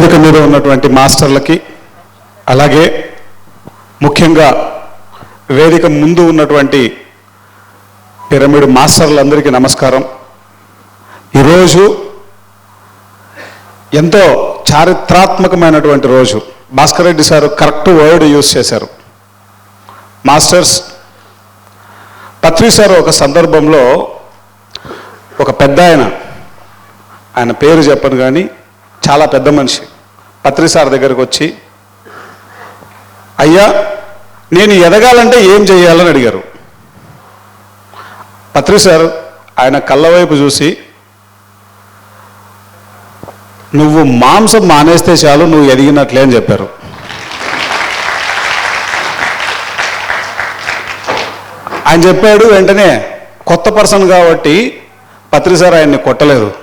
వేదిక మీద ఉన్నటువంటి మాస్టర్లకి అలాగే ముఖ్యంగా వేదిక ముందు ఉన్నటువంటి పిరమిడ్ మాస్టర్లందరికీ నమస్కారం. ఈరోజు ఎంతో చారిత్రాత్మకమైనటువంటి రోజు. Bhaskar Reddy sir correct word use చేశారు. మాస్టర్స్ పత్రి సార్ ఒక సందర్భంలో ఒక పెద్ద ఆయన ఆయన పేరు చెప్పను కానీ చాలా పెద్ద మనిషి. పత్రి సార్ దగ్గరకు వచ్చి అయ్యా నేను ఎదగాలంటే ఏం చేయాలని అడిగారు. పత్రి సార్ ఆయన కళ్ళ వైపు చూసి నువ్వు మాంసం మానేస్తే చాలు నువ్వు ఎదిగినట్లే అని చెప్పారు. ఆయన చెప్పాడు వెంటనే కొత్త పర్సన్ కాబట్టి పత్రి సార్ ఆయన్ని కొట్టలేదు.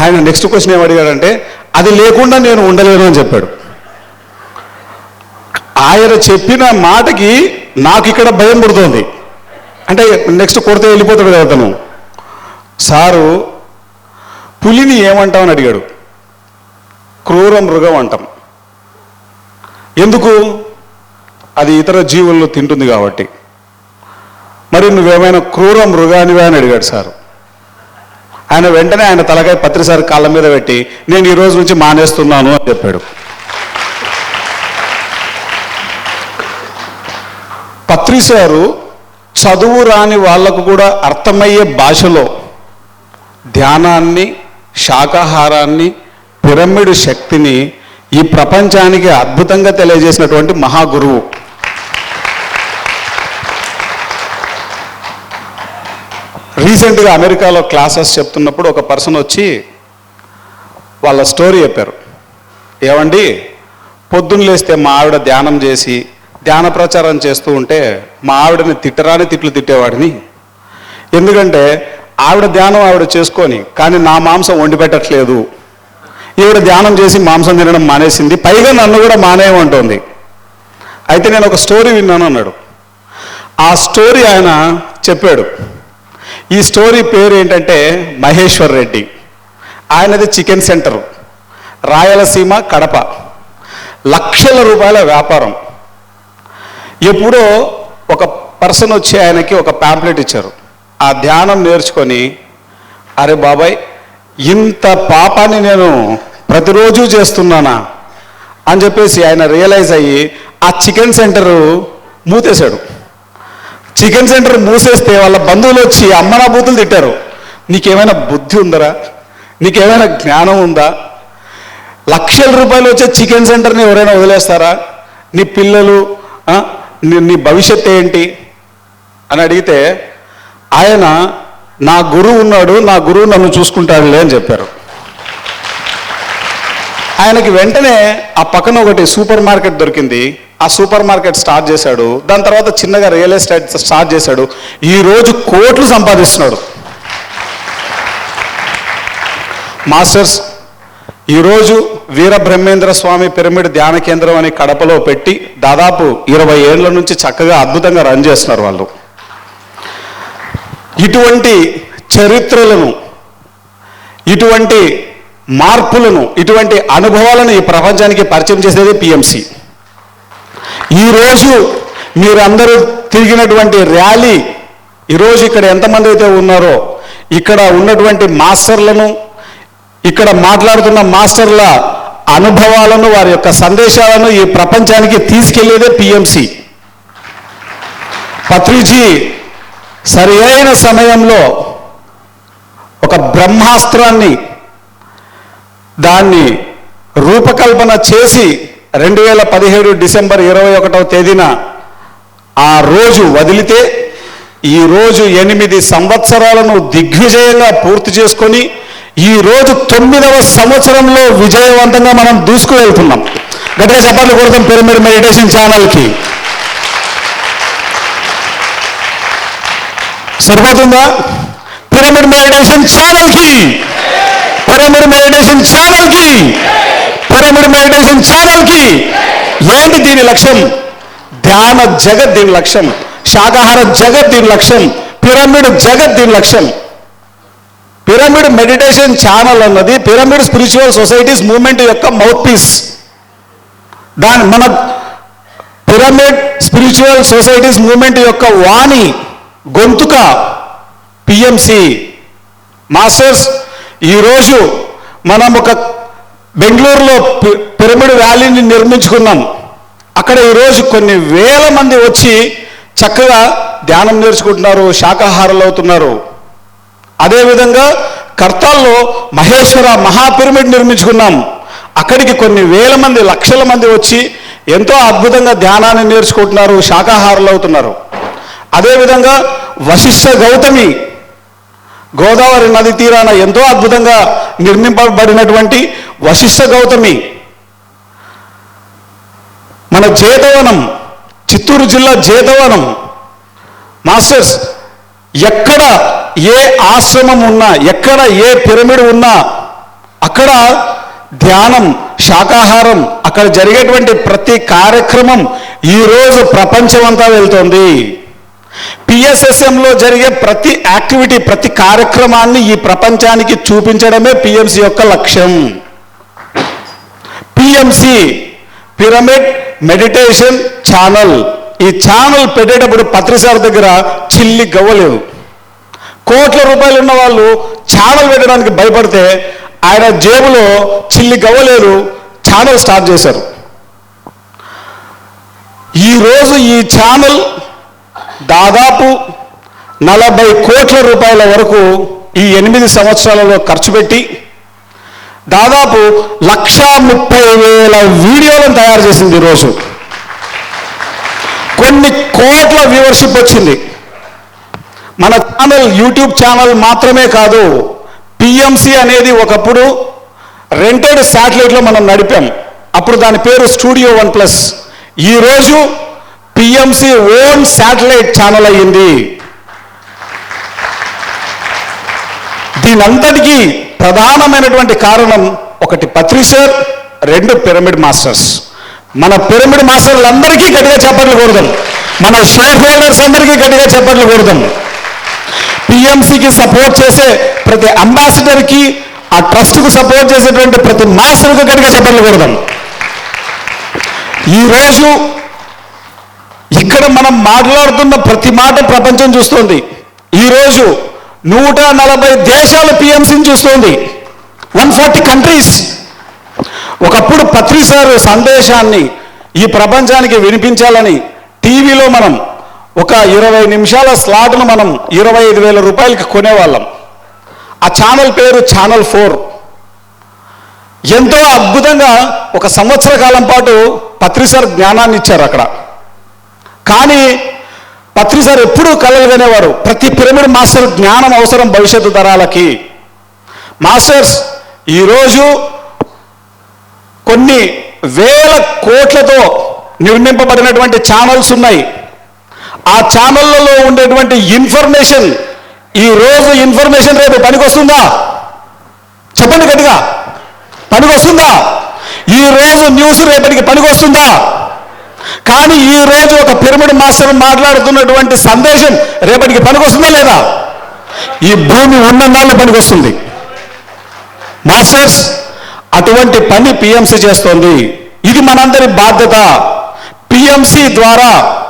ఆయన నెక్స్ట్ క్వశ్చన్ ఏమడిగాడంటే అది లేకుండా నేను ఉండలేను అని చెప్పాడు. ఆయన చెప్పిన మాటకి నాకు ఇక్కడ భయం పుడుతుంది. అంటే నెక్స్ట్ కొడితే వెళ్ళిపోతాడు కదా అతను. సారు పులిని ఏమంటామని అడిగాడు. క్రూర మృగం అంటాం. ఎందుకు? అది ఇతర జీవుల్లో తింటుంది కాబట్టి. మరి నువ్వేమైనా క్రూర మృగానివే? అని అడిగాడు సార్. ఆయన వెంటనే ఆయన తలకాయ పత్రిసారి కాళ్ళ మీద పెట్టి నేను ఈ రోజు నుంచి మానేస్తున్నాను అని చెప్పాడు. పత్రిసారు చదువు రాని వాళ్ళకు కూడా అర్థమయ్యే భాషలో ధ్యానాన్ని శాకాహారాన్ని పిరమిడ్ శక్తిని ఈ ప్రపంచానికి అద్భుతంగా తెలియజేసినటువంటి మహాగురువు. రీసెంట్గా అమెరికాలో క్లాసెస్ చెప్తున్నప్పుడు ఒక పర్సన్ వచ్చి వాళ్ళ స్టోరీ చెప్పారు. ఏమండి? పొద్దున్న లేస్తే మా ఆవిడ ధ్యానం చేసి ధ్యాన ప్రచారం చేస్తూ ఉంటే మా ఆవిడని తిట్టరాని తిట్లు తిట్టేవాడిని. ఎందుకంటే ఆవిడ ధ్యానం ఆవిడ చేసుకొని కానీ నా మాంసం వండి పెట్టట్లేదు. ఈవిడ ధ్యానం చేసి మాంసం తినడం మానేసింది. పైగా నన్ను కూడా మానేయమంటుంది. అయితే నేను ఒక స్టోరీ విన్నాను అన్నాడు. ఆ స్టోరీ ఆయన చెప్పాడు. ఈ స్టోరీ పేరు ఏంటంటే మహేశ్వర్ రెడ్డి. ఆయనది చికెన్ సెంటర్. రాయలసీమ కడప. లక్షల రూపాయల వ్యాపారం. ఎప్పుడో ఒక పర్సన్ వచ్చి ఆయనకి ఒక ప్యాంప్లెట్ ఇచ్చారు. ఆ ధ్యానం నేర్చుకొని అరే బాబాయ్ ఇంత పాపాన్ని నేను ప్రతిరోజు చేస్తున్నానా? అని చెప్పేసి ఆయన రియలైజ్ అయ్యి ఆ చికెన్ సెంటరు మూతేశాడు. చికెన్ సెంటర్ మూసేస్తే వాళ్ళ బంధువులు వచ్చి అమ్మనా బూతులు తిట్టారు. నీకేమైనా బుద్ధి ఉందరా? నీకేమైనా జ్ఞానం ఉందా? లక్షల రూపాయలు వచ్చే చికెన్ సెంటర్ని ఎవరైనా వదిలేస్తారా? నీ పిల్లలు నీ నీ భవిష్యత్ ఏంటి? అని అడిగితే ఆయన నా గురువు ఉన్నాడు నా గురువు నన్ను చూసుకుంటాడులే అని చెప్పారు. ఆయనకి వెంటనే ఆ పక్కన ఒకటి సూపర్ మార్కెట్ దొరికింది. ఆ సూపర్ మార్కెట్ స్టార్ట్ చేశాడు. దాని తర్వాత చిన్నగా రియల్ ఎస్టేట్ స్టార్ట్ చేశాడు. ఈరోజు కోట్లు సంపాదిస్తున్నాడు. మాస్టర్స్ ఈరోజు వీరబ్రహ్మేంద్ర స్వామి పిరమిడ్ ధ్యాన కేంద్రం అని కడపలో పెట్టి దాదాపు ఇరవై ఏళ్ళ నుంచి చక్కగా అద్భుతంగా రన్ చేస్తున్నారు వాళ్ళు. ఇటువంటి చరిత్రలను ఇటువంటి మార్పులను ఇటువంటి అనుభవాలను ఈ ప్రపంచానికి పరిచయం చేసేది పిఎంసి. ఈరోజు మీరందరూ తిరిగినటువంటి ర్యాలీ ఈరోజు ఇక్కడ ఎంతమంది అయితే ఉన్నారో ఇక్కడ ఉన్నటువంటి మాస్టర్లను ఇక్కడ మాట్లాడుతున్న మాస్టర్ల అనుభవాలను వారి యొక్క సందేశాలను ఈ ప్రపంచానికి తీసుకెళ్ళేదే పిఎంసి పత్రిజీ సరి అయిన సమయంలో ఒక బ్రహ్మాస్త్రాన్ని దాన్ని రూపకల్పన చేసి రెండు వేల పదిహేడు డిసెంబర్ ఇరవై ఒకటవ తేదీన ఆ రోజు వదిలితే ఈ రోజు ఎనిమిది సంవత్సరాలను దిగ్విజయంగా పూర్తి చేసుకొని ఈ రోజు తొమ్మిదవ సంవత్సరంలో విజయవంతంగా మనం దూసుకు వెళ్తున్నాం గట్టిగా చప్పట్లు కొడతాం పిరమిడ్ మెడిటేషన్ ఛానల్కి. సరిపోతుందా? పిరమిడ్ మెడిటేషన్ ఛానల్కి. పిరమిడ్ మెడిటేషన్ ఛానల్కి. పిరమిడ్ మెడిటేషన్ ఛానల్కి ఏంటి దీని లక్ష్యం? ధ్యాన జగత్ దీని లక్ష్యం. శాకాహార జగత్ దీని లక్ష్యం. పిరమిడ్ జగత్ దీని లక్ష్యం. పిరమిడ్ మెడిటేషన్ ఛానల్ అన్నది పిరమిడ్ స్పిరిచువల్ సొసైటీస్ మూమెంట్ యొక్క మౌత్ పీస్ దాని మన పిరమిడ్ స్పిరిచువల్ సొసైటీస్ మూమెంట్ యొక్క వాణి గొంతుక పిఎంసి మాస్టర్స్ ఈరోజు మనం ఒక బెంగళూరులో పి- పిరమిడ్ వ్యాలీని నిర్మించుకున్నాం. అక్కడ ఈరోజు కొన్ని వేల మంది వచ్చి చక్కగా ధ్యానం నేర్చుకుంటున్నారు శాకాహారులు అవుతున్నారు. అదేవిధంగా కర్తాల్లో మహేశ్వర మహాపిరమిడ్ నిర్మించుకున్నాం. అక్కడికి కొన్ని వేల మంది లక్షల మంది వచ్చి ఎంతో అద్భుతంగా ధ్యానాన్ని నేర్చుకుంటున్నారు శాకాహారులు అవుతున్నారు. అదేవిధంగా వశిష్ఠ గౌతమి గోదావరి నది తీరాన ఎంతో అద్భుతంగా నిర్మింపబడినటువంటి వశిష్ఠ గౌతమి. మన జేతవనం చిత్తూరు జిల్లా జేతవనం. మాస్టర్స్ ఎక్కడ ఏ ఆశ్రమం ఉన్నా ఎక్కడ ఏ పిరమిడ్ ఉన్నా అక్కడ ధ్యానం శాకాహారం అక్కడ జరిగేటువంటి ప్రతి కార్యక్రమం ఈరోజు ప్రపంచమంతా వెళ్తోంది. పిఎస్ఎస్ఎంలో జరిగే ప్రతి యాక్టివిటీ ప్రతి కార్యక్రమాన్ని ఈ ప్రపంచానికి చూపించడమే పిఎంసి యొక్క లక్ష్యం. PMC pyramid meditation channel. ఈ ఛానల్ పెట్టేటప్పుడు పత్రిసార్ దగ్గర చిల్లి గవ్వలేదు. కోట్ల రూపాయలు ఉన్న వాళ్ళు ఛానల్ పెట్టడానికి భయపడితే ఆయన జేబులో చిల్లి గవ్వలేదు ఛానల్ స్టార్ట్ చేశారు. ఈరోజు ఈ ఛానల్ దాదాపు నలభై కోట్ల రూపాయల వరకు ఈ ఎనిమిది సంవత్సరాలలో ఖర్చు పెట్టి దాదాపు లక్షా ముప్పై వేల వీడియోలను తయారు చేసింది ఈరోజు కొన్ని కోట్ల వ్యూవర్షిప్ వచ్చింది. మన ఛానల్ యూట్యూబ్ ఛానల్ మాత్రమే కాదు పిఎంసి అనేది ఒకప్పుడు రెంటెడ్ శాటిలైట్లో మనం నడిపాం. అప్పుడు దాని పేరు స్టూడియో వన్ ప్లస్. ఈరోజు పిఎంసి ఓన్ శాటిలైట్ ఛానల్ అయ్యింది. దీనంతటికీ ప్రధానమైనటువంటి కారణం ఒకటి పత్రిషర్ రెండు పిరమిడ్ మాస్టర్స్. మన పిరమిడ్ మాస్టర్లందరికీ గట్టిగా చెప్పట్లు కూడదాం మన షేర్ హోల్డర్స్ అందరికీ గట్టిగా చెప్పట్లు కూడదాం పిఎంసికి సపోర్ట్ చేసే ప్రతి అంబాసిడర్కి ఆ ట్రస్ట్కు సపోర్ట్ చేసేటువంటి ప్రతి మాస్టర్కు గట్టిగా చెప్పట్లు కూడదాం ఈరోజు ఇక్కడ మనం మాట్లాడుతున్న ప్రతి మాట ప్రపంచం చూస్తోంది. ఈరోజు నూట నలభై దేశాలు పిఎంసీని చూస్తోంది. One forty countries. ఒకప్పుడు పత్రిసారు సందేశాన్ని ఈ ప్రపంచానికి వినిపించాలని టీవీలో మనం ఒక ఇరవై నిమిషాల స్లాట్ను మనం ఇరవై ఐదు వేల రూపాయలకి కొనేవాళ్ళం. ఆ ఛానల్ పేరు ఛానల్ ఫోర్. ఎంతో అద్భుతంగా ఒక సంవత్సర కాలం పాటు పత్రిసార్ జ్ఞానాన్ని ఇచ్చారు అక్కడ. కానీ పత్రిసారి ఎప్పుడూ కలలు వినేవారు. ప్రతి పిరమిడ్ మాస్టర్ జ్ఞానం అవసరం భవిష్యత్తు తరాలకి. మాస్టర్స్ ఈరోజు కొన్ని వేల కోట్లతో నిర్మింపబడినటువంటి ఛానల్స్ ఉన్నాయి. ఆ ఛానళ్ళలో ఉండేటువంటి ఇన్ఫర్మేషన్ ఈ రోజు ఇన్ఫర్మేషన్ రేపు పనికొస్తుందా? చెప్పండి గట్టిగా. పనికొస్తుందా? ఈ రోజు న్యూస్ రేపటికి పనికొస్తుందా? కానీ ఈ రోజు ఒక పిరమిడ్ మాస్టర్ మాట్లాడుతున్నటువంటి సందేశం రేపటికి పనికొస్తుందా లేదా? ఈ భూమి ఉన్ననాళ్ళు పనికొస్తుంది. మాస్టర్స్ అటువంటి పని పిఎంసి చేస్తోంది. ఇది మనందరి బాధ్యత. పిఎంసి ద్వారా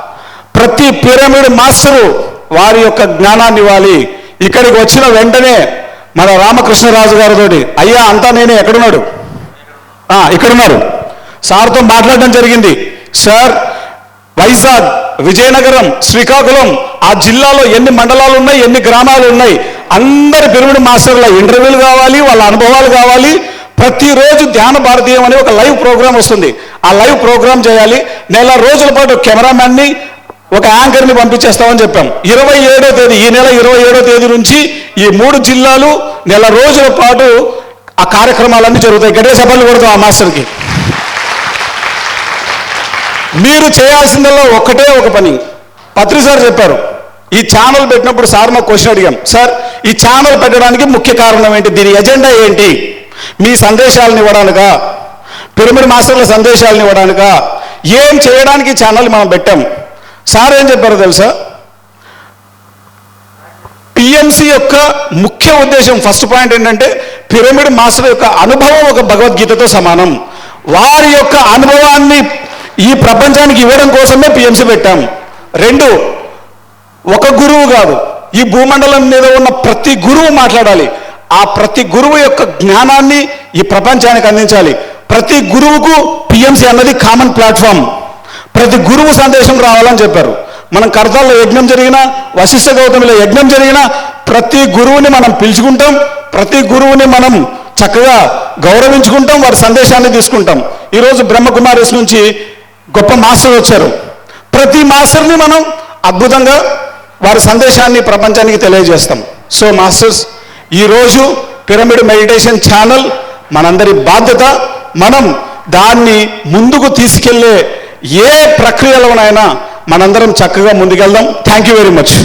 ప్రతి పిరమిడ్ మాస్టరు వారి యొక్క జ్ఞానాన్ని ఇవ్వాలి. ఇక్కడికి వచ్చిన వెంటనే మన రామకృష్ణరాజు గారితో అయ్యా అంతా నేనే ఎక్కడున్నాడు? ఆ, ఇక్కడున్నారు సార్తో మాట్లాడడం జరిగింది. సార్ వైజాగ్ విజయనగరం శ్రీకాకుళం ఆ జిల్లాలో ఎన్ని మండలాలు ఉన్నాయి ఎన్ని గ్రామాలు ఉన్నాయి అందరి పిరమిడ్ మాస్టర్ల ఇంటర్వ్యూలు కావాలి వాళ్ళ అనుభవాలు కావాలి. ప్రతిరోజు ధ్యాన భారతీయం అనే ఒక లైవ్ ప్రోగ్రాం వస్తుంది. ఆ లైవ్ ప్రోగ్రాం చేయాలి. నెల రోజుల పాటు కెమెరామ్యాన్ని ఒక యాంకర్ని పంపించేస్తామని చెప్పాం. ఇరవై ఏడో తేదీ ఈ నెల ఇరవై ఏడో తేదీ నుంచి ఈ మూడు జిల్లాలు నెల రోజుల పాటు ఆ కార్యక్రమాలన్నీ జరుగుతాయి. గడే సభలు కొడతాం ఆ మాస్టర్కి. మీరు చేయాల్సిందల్లా ఒకటే ఒక పని. పత్రి సార్ చెప్పారు ఈ ఛానల్ పెట్టినప్పుడు సార్ మా క్వశ్చన్ అడిగాం. సార్ ఈ ఛానల్ పెట్టడానికి ముఖ్య కారణం ఏంటి? దీని ఎజెండా ఏంటి? మీ సందేశాలను ఇవ్వడానిక? పిరమిడ్ మాస్టర్ల సందేశాలను ఇవ్వడానిక? ఏం చేయడానికి ఛానల్ మనం పెట్టాం? సార్ ఏం చెప్పారో తెలుసా? పిఎంసి యొక్క ముఖ్య ఉద్దేశం ఫస్ట్ పాయింట్ ఏంటంటే పిరమిడ్ మాస్టర్ యొక్క అనుభవం ఒక భగవద్గీతతో సమానం. వారి యొక్క అనుభవాన్ని ఈ ప్రపంచానికి ఇవ్వడం కోసమే పిఎంసి పెట్టాం రెండు ఒక గురువు కాదు. ఈ భూమండలం మీద ఉన్న ప్రతి గురువు మాట్లాడాలి. ఆ ప్రతి గురువు యొక్క జ్ఞానాన్ని ఈ ప్రపంచానికి అందించాలి. ప్రతి గురువుకు పిఎంసి అన్నది కామన్ ప్లాట్ఫామ్ ప్రతి గురువు సందేశం రావాలని చెప్పారు. మనం కర్తాల్లో యజ్ఞం జరిగినా వశిష్ఠ గౌతమిలో యజ్ఞం జరిగినా ప్రతి గురువుని మనం పిలుచుకుంటాం. ప్రతి గురువుని మనం చక్కగా గౌరవించుకుంటాం. వారి సందేశాన్ని తీసుకుంటాం. ఈరోజు బ్రహ్మకుమారిస్ నుంచి గొప్ప మాస్టర్ వచ్చారు. ప్రతి మాస్టర్ని మనం అద్భుతంగా వారి సందేశాన్ని ప్రపంచానికి తెలియజేస్తాం. సో మాస్టర్స్ ఈరోజు పిరమిడ్ మెడిటేషన్ ఛానల్ మనందరి బాధ్యత. మనం దాన్ని ముందుకు తీసుకెళ్ళే ఏ ప్రక్రియలోనైనా మనందరం చక్కగా ముందుకెళ్దాం. Thank you very much.